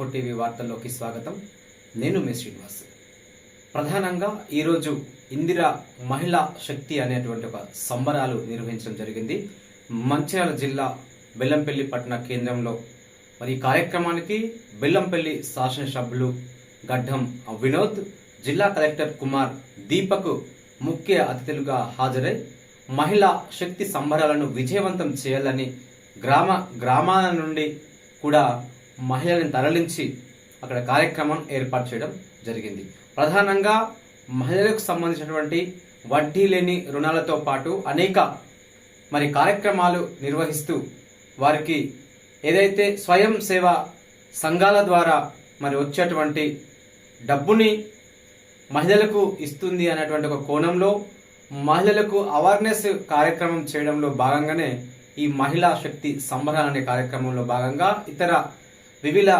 Four TV వార్తల్లోకి స్వాగతం. నేను మీ శ్రీనివాస్. ప్రధానంగా ఈరోజు ఇందిరా మహిళా శక్తి అనేటువంటి ఒక సంబరాలు నిర్వహించడం జరిగింది. మంచిర్యాల జిల్లా బెల్లంపల్లి పట్టణ కేంద్రంలో మరి ఈ కార్యక్రమానికి బెల్లంపల్లి శాసనసభ్యులు గడ్డం వినోద్ జిల్లా కలెక్టర్ కుమార్ దీపక్ ముఖ్య అతిథులుగా హాజరై మహిళా శక్తి సంబరాలను విజయవంతం చేయాలని గ్రామ గ్రామాల నుండి కూడా మహిళలను తరలించి అక్కడ కార్యక్రమం ఏర్పాటు చేయడం జరిగింది. ప్రధానంగా మహిళలకు సంబంధించినటువంటి వడ్డీ లేని రుణాలతో పాటు అనేక మరి కార్యక్రమాలు నిర్వహిస్తూ వారికి ఏదైతే స్వయం సేవ సంఘాల ద్వారా మరి వచ్చేటువంటి డబ్బుని మహిళలకు ఇస్తుంది అనేటువంటి ఒక కోణంలో మహిళలకు అవేర్నెస్ కార్యక్రమం చేయడంలో భాగంగానే ఈ మహిళా శక్తి సంబరాలు అనే కార్యక్రమంలో భాగంగా ఇతర వివిధ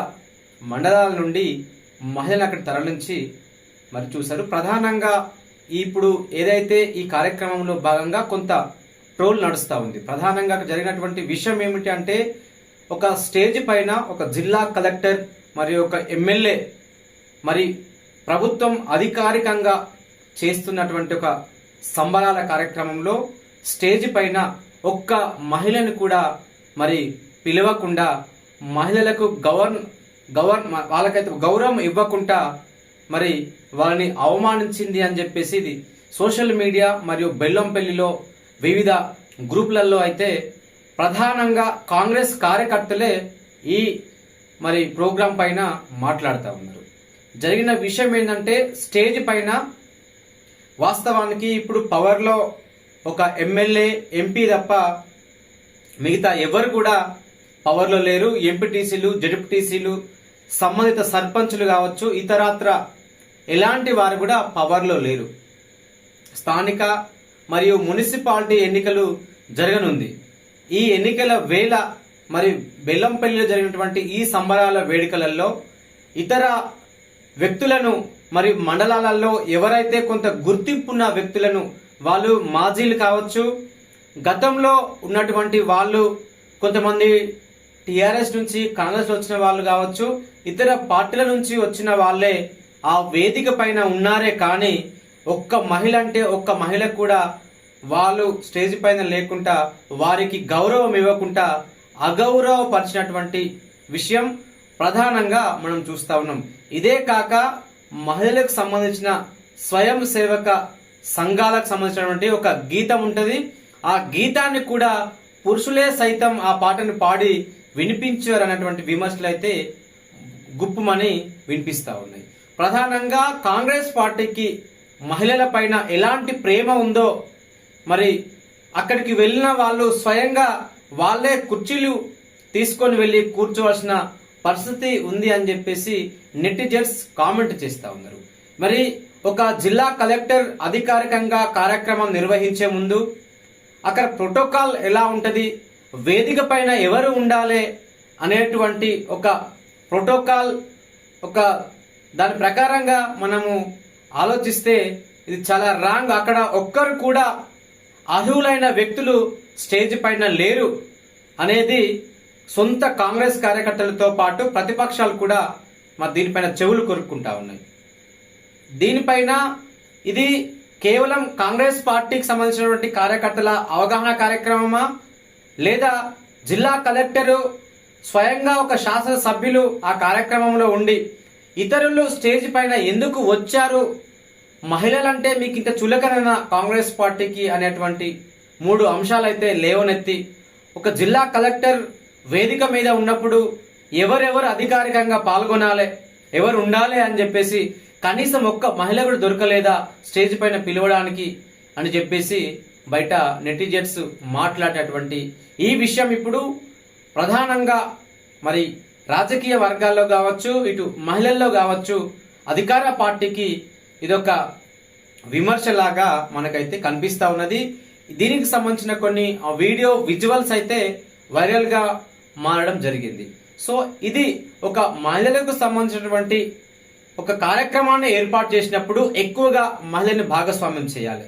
మండలాల నుండి మహిళలు అక్కడ తరలించి మరి చూశారు. ప్రధానంగా ఇప్పుడు ఏదైతే ఈ కార్యక్రమంలో భాగంగా కొంత ట్రోల్ నడుస్తూ ఉంది. ప్రధానంగా అక్కడ జరిగినటువంటి విషయం ఏమిటి అంటే ఒక స్టేజ్ పైన ఒక జిల్లా కలెక్టర్ మరియు ఒక ఎమ్మెల్యే మరి ప్రభుత్వం అధికారికంగా చేస్తున్నటువంటి ఒక సంబరాల కార్యక్రమంలో స్టేజ్ పైన ఒక్క మహిళను కూడా మరి పిలవకుండా మహిళలకు గవర్న్ గవర్న్ వాళ్ళకైతే గౌరవం ఇవ్వకుండా మరి వాళ్ళని అవమానించింది అని చెప్పేసి ఇది సోషల్ మీడియా మరియు బెల్లంపల్లిలో వివిధ గ్రూపులలో అయితే ప్రధానంగా కాంగ్రెస్ కార్యకర్తలే ఈ మరి ప్రోగ్రాం పైన మాట్లాడుతూ ఉన్నారు. జరిగిన విషయం ఏంటంటే స్టేజ్ పైన వాస్తవానికి ఇప్పుడు పవర్లో ఒక ఎమ్మెల్యే ఎంపీ తప్ప మిగతా ఎవరు కూడా పవర్లో లేరు ఎంపీటీసీలు జడ్పీటీసీలు సంబంధిత సర్పంచులు కావచ్చు ఇతరత్ర ఎలాంటి వారు కూడా పవర్లో లేరు. స్థానిక మరియు మున్సిపాలిటీ ఎన్నికలు జరగనుంది. ఈ ఎన్నికల వేళ మరి బెల్లంపల్లిలో జరిగినటువంటి ఈ సంబరాల వేడుకలలో ఇతర వ్యక్తులను మరి మండలాలలో ఎవరైతే కొంత గుర్తింపున్న వ్యక్తులను వాళ్ళు మాజీలు కావచ్చు గతంలో ఉన్నటువంటి వాళ్ళు కొంతమంది టిఆర్ఎస్ నుంచి కాంగ్రెస్ వచ్చిన వాళ్ళు కావచ్చు ఇతర పార్టీల నుంచి వచ్చిన వాళ్ళే ఆ వేదిక పైన ఉన్నారే కానీ ఒక్క మహిళ అంటే ఒక్క మహిళ కూడా వాళ్ళు స్టేజ్ పైన లేకుండా వారికి గౌరవం ఇవ్వకుండా అగౌరవపరిచినటువంటి విషయం ప్రధానంగా మనం చూస్తా ఉన్నాం. ఇదే కాక మహిళలకు సంబంధించిన స్వయం సేవక సంఘాలకు సంబంధించినటువంటి ఒక గీతం ఉంటుంది. ఆ గీతాన్ని కూడా పురుషులే సైతం ఆ పాటను పాడి వినిపించారు అన్నటువంటి విమర్శలు అయితే గుప్పమని వినిపిస్తూ ఉన్నాయి. ప్రధానంగా కాంగ్రెస్ పార్టీకి మహిళల పైన ఎలాంటి ప్రేమ ఉందో మరి అక్కడికి వెళ్ళిన వాళ్ళు స్వయంగా వాళ్ళే కుర్చీలు తీసుకొని వెళ్ళి కూర్చోవలసిన పరిస్థితి ఉంది అని చెప్పేసి నెటిజన్స్ కామెంట్ చేస్తూ ఉన్నారు. మరి ఒక జిల్లా కలెక్టర్ అధికారికంగా కార్యక్రమం నిర్వహించే ముందు అక్కడ ప్రోటోకాల్ ఎలా ఉంటుంది? వేదిక పైన ఎవరు ఉండాలి అనేటువంటి ఒక ప్రోటోకాల్ ఒక దాని ప్రకారంగా మనము ఆలోచిస్తే ఇది చాలా రాంగ్. అక్కడ ఒక్కరు కూడా అర్హులైన వ్యక్తులు స్టేజ్ పైన లేరు అనేది సొంత కాంగ్రెస్ కార్యకర్తలతో పాటు ప్రతిపక్షాలు కూడా మా దీనిపైన చెవులు కొరుక్కుంటా ఉన్నాయి. దీనిపైన ఇది కేవలం కాంగ్రెస్ పార్టీకి సంబంధించినటువంటి కార్యకర్తల అవగాహన కార్యక్రమమా? లేదా జిల్లా కలెక్టరు స్వయంగా ఒక శాసన సభ్యులు ఆ కార్యక్రమంలో ఉండి ఇతరులు స్టేజ్ పైన ఎందుకు వచ్చారు? మహిళలంటే మీకు ఇంత చులకనైన కాంగ్రెస్ పార్టీకి అనేటువంటి మూడు అంశాలైతే లేవనెత్తి ఒక జిల్లా కలెక్టర్ వేదిక మీద ఉన్నప్పుడు ఎవరెవరు అధికారికంగా పాల్గొనాలి ఎవరు ఉండాలి అని చెప్పేసి కనీసం ఒక్క మహిళ కూడా దొరకలేదా స్టేజ్ పైన పిలవడానికి అని చెప్పేసి బయట నెటిజన్స్ మాట్లాడేటువంటి ఈ విషయం ఇప్పుడు ప్రధానంగా మరి రాజకీయ వర్గాల్లో కావచ్చు ఇటు మహిళల్లో కావచ్చు అధికార పార్టీకి ఇదొక విమర్శలాగా మనకైతే కనిపిస్తా ఉన్నది. దీనికి సంబంధించిన కొన్ని వీడియో విజువల్స్ అయితే వైరల్గా మారడం జరిగింది. సో ఇది ఒక మహిళలకు సంబంధించినటువంటి ఒక కార్యక్రమాన్ని ఏర్పాటు చేసినప్పుడు ఎక్కువగా మహిళని భాగస్వామ్యం చేయాలి.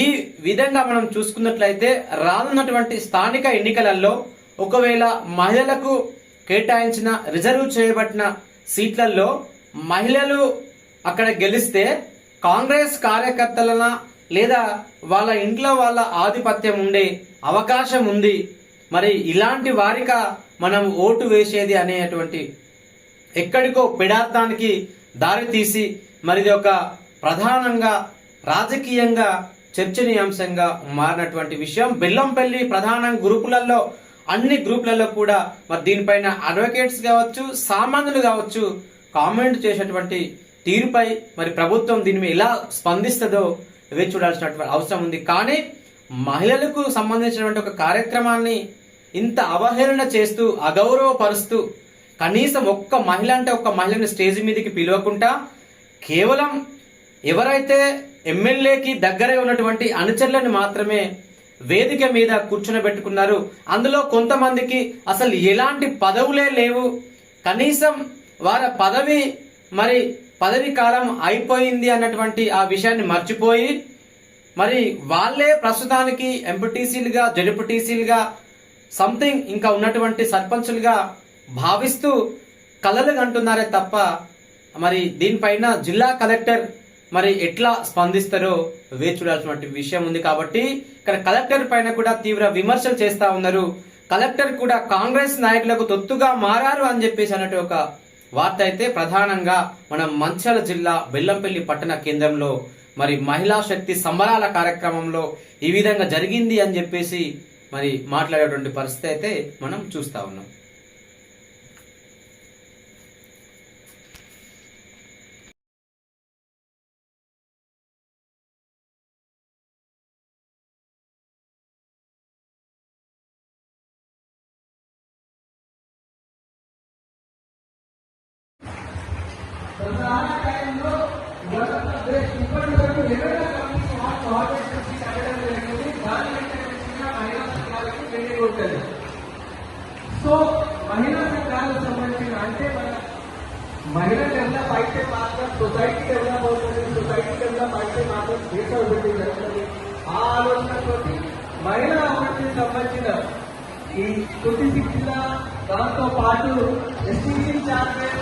ఈ విధంగా మనం చూసుకున్నట్లయితే రానున్నటువంటి స్థానిక ఎన్నికలలో ఒకవేళ మహిళలకు కేటాయించిన రిజర్వ్ చేయబడిన సీట్లలో మహిళలు అక్కడ గెలిస్తే కాంగ్రెస్ కార్యకర్తలన లేదా వాళ్ళ ఇంట్లో వాళ్ళ ఆధిపత్యం ఉండే అవకాశం ఉంది. మరి ఇలాంటి వారిక మనం ఓటు వేసేది అనేటువంటి ఎక్కడికో పెడార్థానికి దారి తీసి మరి ఒక ప్రధానంగా రాజకీయంగా చర్చనీయాంశంగా మారినటువంటి విషయం. బెల్లంపల్లి ప్రధాన గ్రూపులలో అన్ని గ్రూపులలో కూడా మరి దీనిపైన అడ్వకేట్స్ కావచ్చు సామాన్యులు కావచ్చు కామెంట్ చేసేటువంటి తీరుపై మరి ప్రభుత్వం దీని మీద ఎలా స్పందిస్తుందో వేచి చూడాల్సినటువంటి అవసరం ఉంది. కానీ మహిళలకు సంబంధించినటువంటి ఒక కార్యక్రమాన్ని ఇంత అవహేళన చేస్తూ అగౌరవపరుస్తూ కనీసం ఒక్క మహిళ అంటే ఒక్క మహిళని స్టేజ్ మీదకి పిలవకుండా కేవలం ఎవరైతే ఎమ్మెల్యేకి దగ్గరే ఉన్నటువంటి అనుచరులను మాత్రమే వేదిక మీద కూర్చునబెట్టుకున్నారు. అందులో కొంతమందికి అసలు ఎలాంటి పదవులే లేవు. కనీసం వారి పదవి మరి పదవి కాలం అయిపోయింది అన్నటువంటి ఆ విషయాన్ని మర్చిపోయి మరి వాళ్ళే ప్రస్తుతానికి ఎంపీటీసీలుగా జడ్పీటీసీలుగా సంథింగ్ ఇంకా ఉన్నటువంటి సర్పంచులుగా భావిస్తూ కలలు కంటున్నారే తప్ప మరి దీనిపైన జిల్లా కలెక్టర్ మరి ఎట్లా స్పందిస్తారో వేచి చూడాల్సినటువంటి విషయం ఉంది కాబట్టి ఇక్కడ కలెక్టర్ పైన కూడా తీవ్ర విమర్శలు చేస్తా ఉన్నారు. కలెక్టర్ కూడా కాంగ్రెస్ నాయకులకు తొత్తుగా మారారు అని చెప్పేసి అన్నట్టు ఒక వార్త అయితే ప్రధానంగా మన మంచాల జిల్లా బెల్లంపల్లి పట్టణ కేంద్రంలో మరి మహిళా శక్తి సంబరాల కార్యక్రమంలో ఈ విధంగా జరిగింది అని చెప్పేసి మరి మాట్లాడేటువంటి పరిస్థితి అయితే మనం చూస్తా ఉన్నాం. ఉంటుంది సో మహిళా సంఘాలకు సంబంధించిన అంటే మన మహిళా డెవలప్ అయితే మాత్రం సొసైటీ డెవలప్ అవుతుంది సొసైటీ డెవలప్ అయితే మాత్రం దేశ అభివృద్ధి జరుగుతుంది ఆ ఆలోచనతో మహిళా అభివృద్ధికి సంబంధించిన ఈ తుది శిక్షణ దాంతో పాటు ఎస్టీసీ చార్జెస్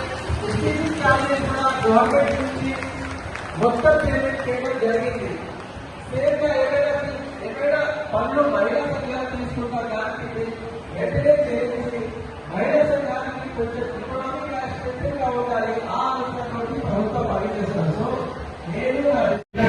ఛార్జీలు కూడా గవర్నమెంట్ నుంచి మొత్తం పేమెంట్ చేయడం జరిగింది సేఫ్గా ఎక్కడ పనులు మహిళా సంఘాలు తీసుకుంటారు కాబట్టి వెంటనే చేరుకుని మహిళా సంఘానికి కొంచెం ఇకనామిక్గా ఉండాలి ఆ అంశంతో ప్రభుత్వం పనిచేస్తారు సో నేను